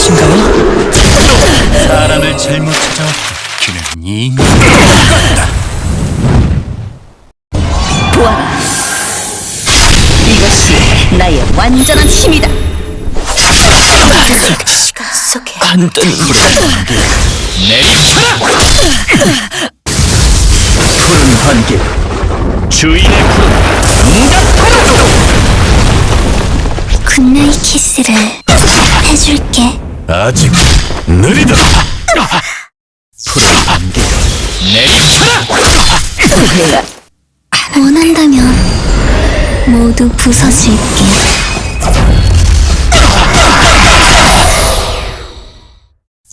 어떠신가요? 사람을 잘못 찾아왔다. 그는 이 인간 보아라. 이것이 나의 완전한 힘이다. 안 되는 내리쳐라! 푸른 번개 주인의 푸른 응답하라! 굿나잇 키스를 해줄게. 아직 느리다 푸른 번개 내리쳐라! 원한다면 모두 부서질게.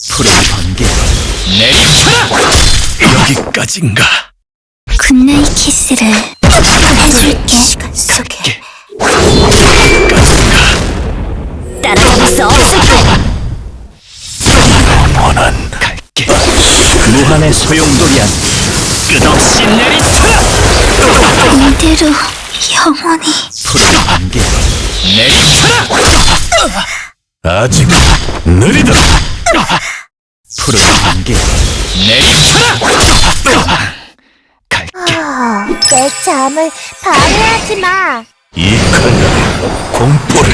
푸른 번개 내리쳐라! 여기까지인가 굿나잇 키스를 해줄 무한의 소용돌이한 끝없이 내리쳐라! 이대로 영원히 푸른 번개 내리쳐라! 아직 느리다 푸른 번개 내리쳐라! 갈게 내 잠을 방해하지 마. 이 칼날에 공포를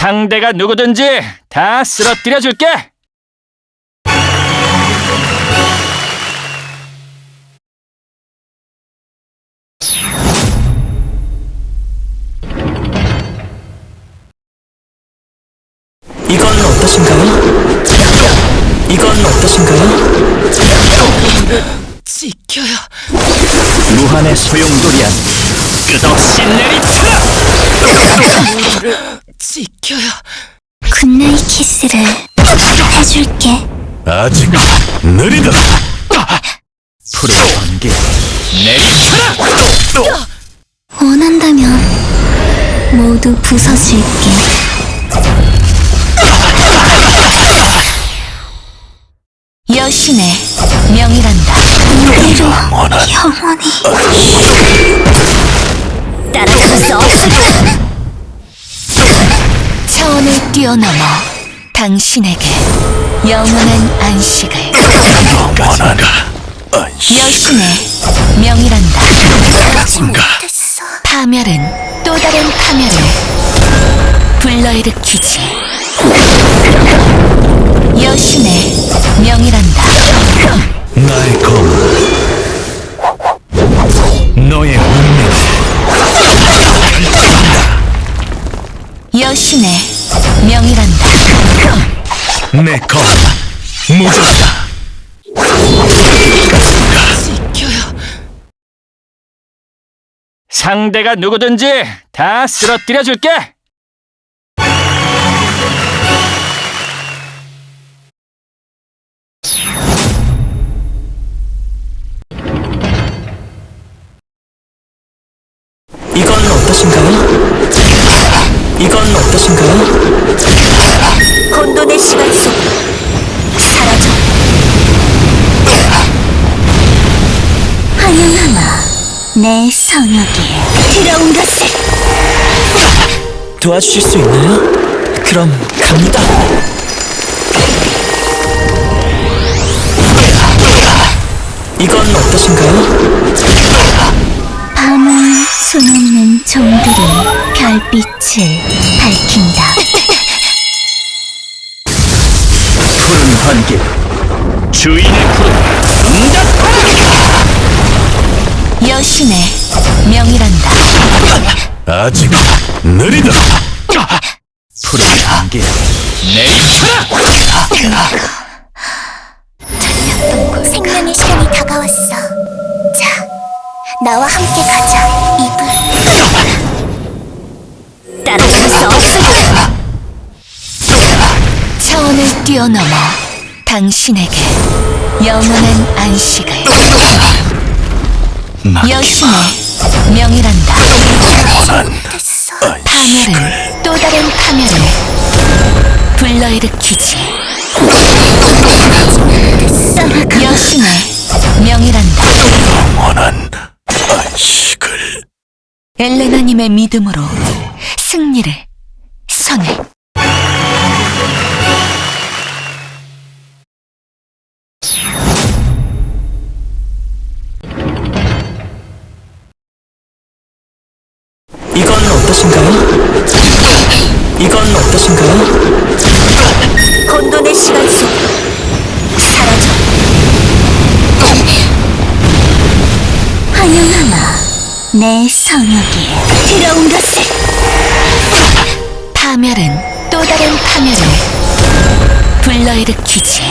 상대가 누구든지 다 쓰러뜨려 줄게! 이건 어떠신가요? 이건 어떠신가요? 지켜요. 무한의 소용돌이한 끝없이 내리쳐라! 지켜요. 굿나잇 키스를 해줄게. 아직 느리다 푸른 번개 내리쳐라! 원한다면 모두 부서질게. 여신의 명이란다. 이대로 영원히 따라잡을 수 없을 거야. 차원을 뛰어넘어 당신에게 영원한 안식을 영원한가 안식 여신의 명이란다. 같은가 파멸은 또 다른 파멸을 불러일으키지. 여신의 명이란다. 나의 검 너의 명이란다. 내검 무적이다 지켜요. 상대가 누구든지 다 쓰러뜨려 줄게! 도와주실 수 있나요? 그럼 갑니다. 이건 어떠신가요? 밤을 수놓는 종들이 별빛을 밝힌다. 푸른 번개 주인의 푸른 응답하라! 여신의 명이란다. 아직 느리다 푸른 번개 내리쳐라! 생명의 시간이 다가왔어. 자, 나와 함께 가자. 이불. 따라잡을 수 없을 거야. 차원을 뛰어넘어 당신에게 영원한 안식을 나 여신의 명이란다. 됐어. 파멸은 또 다른 파멸을 불러일으키지. 여신의 명이란다. 원한 안식을 엘레나님의 믿음으로 승리를 손에. 어떠신가요? 이건 어떠신가요? 혼돈의 시간 속 사라져. 환영하마, 내 성역에 들어온 것을 파멸은 또 다른 파멸을 불러일으키지.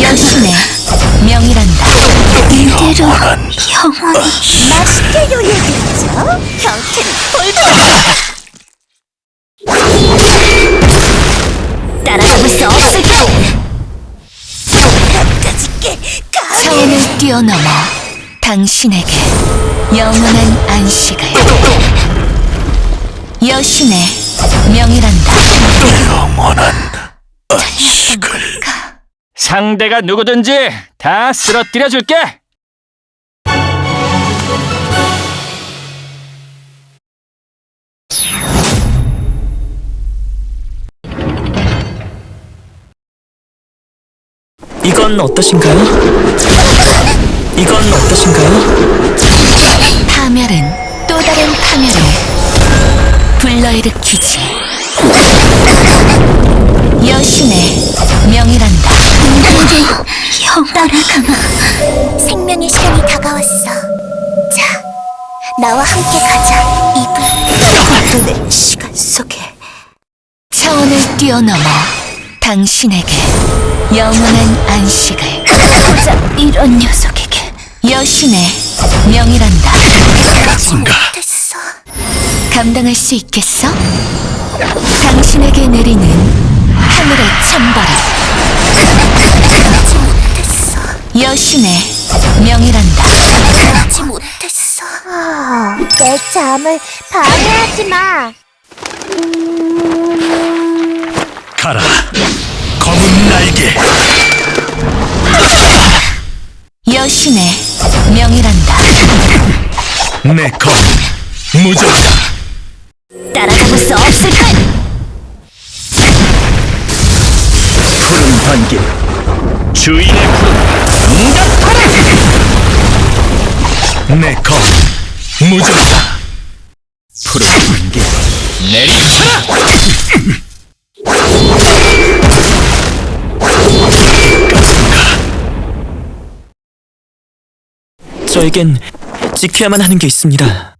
여신의 명이란다. 이대로 영원히 맛있게 요리해드리죠. 경태는 볼까 따라잡을 수 없을 까 끝까지 가. 차원을 뛰어넘어 당신에게 영원한 안식을. 여신의 명이란다. 영원한 안식을 상대가 누구든지 다 쓰러뜨려 줄게. 이건 어떠신가요? 이건 어떠신가요? 파멸은 또 다른 파멸을 불러일으키지. 여신의 명이란다. 형 따라가마. 생명의 시간이 다가왔어. 자, 나와 함께 가자. 이불. 혼돈의 시간 속에. 차원을 뛰어넘어 당신에게 영원한 안식을. 보자, 이런 녀석에게. 여신의 명이란다. 뭔가 됐어. 감당할 수 있겠어? 당신에게 내리는 하늘의 천벌을. 됐어. 여신의 명이란다. 하지 못했어. 내 잠을 방해하지 마. 가라 날개 여신의 명이란다. 내검 무적이다. 따라잡을 수 없을 걸. 푸른 반길. 주인의 푸른 응답하라! 내검 무적이다. 푸른 반길. 내리쳐라 저에겐 지켜야만 하는 게 있습니다.